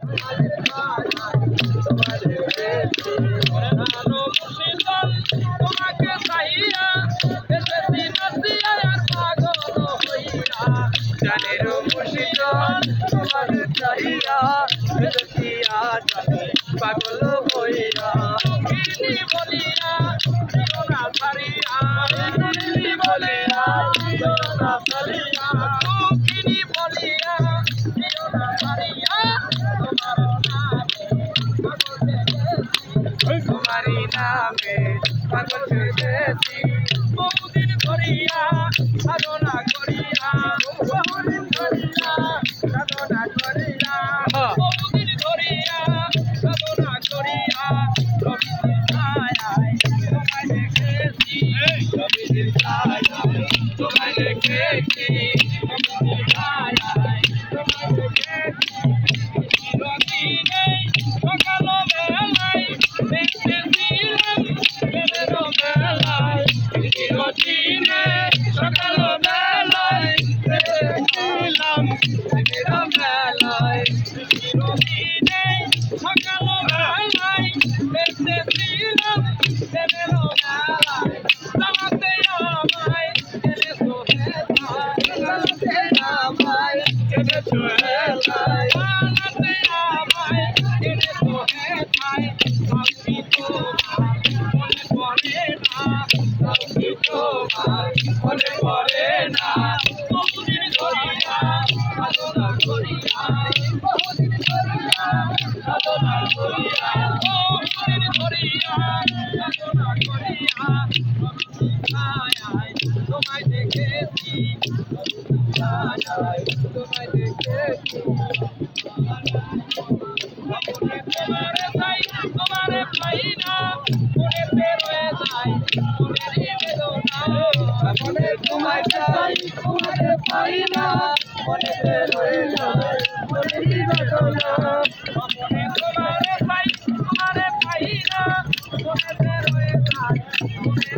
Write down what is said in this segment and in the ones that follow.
পাগল হইয়া জানের মুর্শিদান নামে পাগল হয়েছি বহুদিন ধরিয়া সাধনা করিয়া বহুদিন ধরিয়া সাধনা করিয়া বহুদিন ধরিয়া সাধনা করিয়া ছায়ায় তোমায় দেখেছি। ছায়ায় তোমায় দেখেছি। মনে পড়ে না বহুদিন ধরিয়া সাধনা করিয়া বহুদিন ধরিয়া সাধনা করিয়া বহুদিন ধরিয়া সাধনা করিয়া তোমায় চাই তোমারে পাই না মনে বেদনা মনে তোমায় চাই তোমারে পাই মনে মনে মনে তোমারে পাই না মনে রয়ে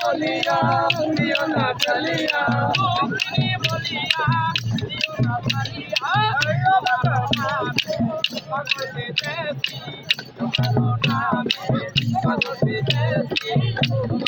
বলিয়া দিও না পাগল বলিয়া তুমি বলিয়া দিও না পালিয়া পাগল দেখেছি তোমার নামে তোমার নামে পাগল দেখেছি